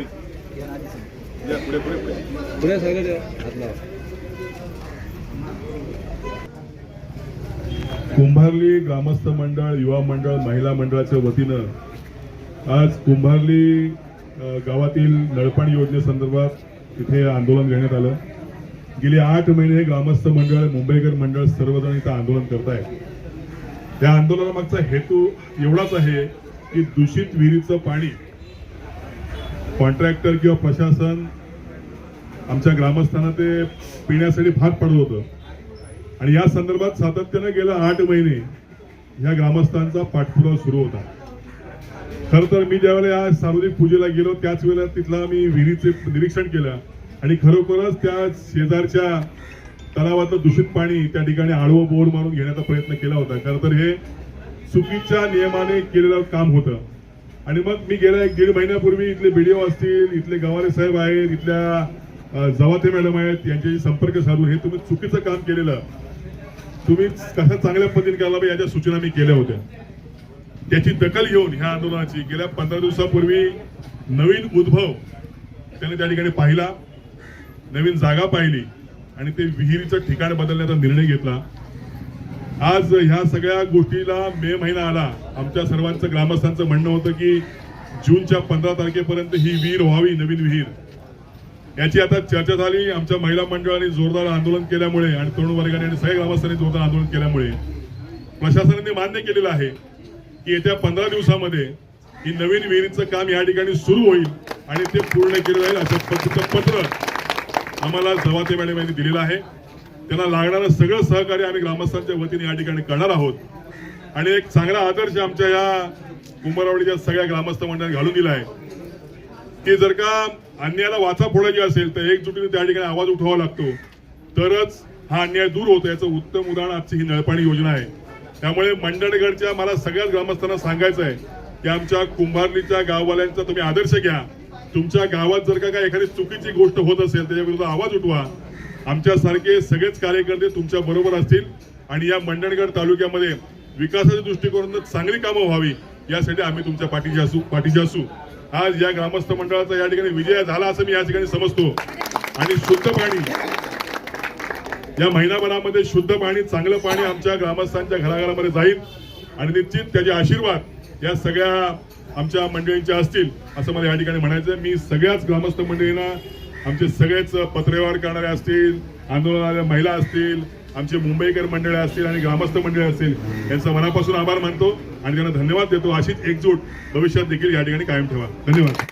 या, पुढे. कुंभारली ग्रामस्थ मंडळ युवा मंडळ महिला मंडळाच्या वतीनं आज कुंभारली गावातील नळपाणी योजनेसंदर्भात इथे आंदोलन घेण्यात आलं. गेली आठ महिने हे ग्रामस्थ मंडळ मुंबईकर मंडळ सर्वजण इथं आंदोलन करत आहेत त्या आंदोलनामागचा हेतू एवढाच आहे की दूषित विहिरीचं पाणी कॉन्ट्रॅक्टर किंवा प्रशासन आमच्या ग्रामस्थांना ते पिण्यासाठी भाग पडत होतं. आणि या संदर्भात सातत्यानं गेल्या आठ महिने ह्या ग्रामस्थांचा पाठपुरावा सुरू होता. खरं तर मी ज्यावेळेला या सार्वजनिक पूजेला गेलो त्याच वेळेला तिथला मी विहिरीचे निरीक्षण केलं. आणि खरोखरच त्या शेजारच्या तलावातलं दूषित पाणी त्या ठिकाणी आडवं बोर मारून घेण्याचा प्रयत्न केला होता. खरं तर हे चुकीच्या नियमाने केलेलं काम होतं. आणि मग मी गेल्या एक दीड महिन्यापूर्वी इथले बीडीओ असतील इथले गवारे साहेब आहेत इथल्या जवाते मॅडम आहेत यांच्याशी संपर्क साधून हे तुम्ही चुकीचं काम केलेलं. तुम्ही कसं चांगल्या पद्धतीने करायला पाहिजे याच्या सूचना मी केल्या होत्या. त्याची दखल घेऊन ह्या आंदोलनाची गेल्या पंधरा दिवसापूर्वी नवीन उद्भव त्याने त्या ठिकाणी पाहिला नवीन जागा पाहिली आणि ते विहिरीचं ठिकाण बदलण्याचा निर्णय घेतला. आज ह्या सगळ्या गोष्टीला मे महिना आला. आमच्या सर्वांचं ग्रामस्थांचं म्हणणं होतं की जूनच्या पंधरा तारखेपर्यंत ही विहीर व्हावी नवीन विहीर. याची आता चर्चा झाली. आमच्या महिला मंडळाने जोरदार आंदोलन केल्यामुळे आणि तरुण वर्गाने आणि सगळ्या ग्रामस्थांनी जोरदार आंदोलन केल्यामुळे प्रशासनाने मान्य केलेलं आहे की येत्या पंधरा दिवसामध्ये ही नवीन विहिरीचं काम या ठिकाणी सुरू होईल आणि ते पूर्ण केलं जाईल असं पत्र पत्र आम्हाला जवाते मॅडम यांनी दिलेलं आहे. त्यांना लागणारं सगळं सहकार्य आम्ही ग्रामस्थांच्या वतीने या ठिकाणी करणार आहोत. आणि एक चांगला आदर्श आमच्या या कुंभारवाडीच्या सगळ्या ग्रामस्थ मंडळाने घालून दिला आहे. की जर का अन्यायाला वाचा फोडायची असेल तर एकजुटीने त्या ठिकाणी आवाज उठवावा लागतो. तरच हा अन्याय दूर होतो याचं उत्तम उदाहरण आजची ही नळपाणी योजना आहे. त्यामुळे मंडणगडच्या मला सगळ्याच ग्रामस्थांना सांगायचं आहे की आमच्या कुंभारलीच्या गाववाल्यांचा तुम्ही आदर्श घ्या. तुमच्या गावात जर का काय एखादी चुकीची गोष्ट होत असेल त्याच्याविरुद्ध आवाज उठवा. आमच्यासारखे सगळेच कार्यकर्ते तुमच्या बरोबर असतील आणि या मंडणगड तालुक्यामध्ये विकासाच्या दृष्टिकोनातून चांगली कामं व्हावी यासाठी आम्ही तुमच्या पाठीशी असू पाठीशी असू. आज या ग्रामस्थ मंडळाचा या ठिकाणी विजय झाला असं मी या ठिकाणी समजतो. आणि शुद्ध पाणी या महिनाभरामध्ये शुद्ध पाणी चांगलं पाणी आमच्या ग्रामस्थांच्या घराघरामध्ये जाईल. आणि निश्चित त्याचे आशीर्वाद या सगळ्या आमच्या मंडळींच्या असतील असं मला या ठिकाणी म्हणायचं मी सगळ्याच ग्रामस्थ मंडळींना आमचे सगळेच पत्रव्यवहार करणारे असतील आंदोलनाच्या महिला असतील आमचे मुंबईकर मंडळी असतील आणि ग्रामस्थ मंडळी असतील यांचा मनापासून आभार मानतो आणि त्यांना धन्यवाद देतो. अशीच एकजूट भविष्यात देखील या ठिकाणी कायम ठेवा. धन्यवाद.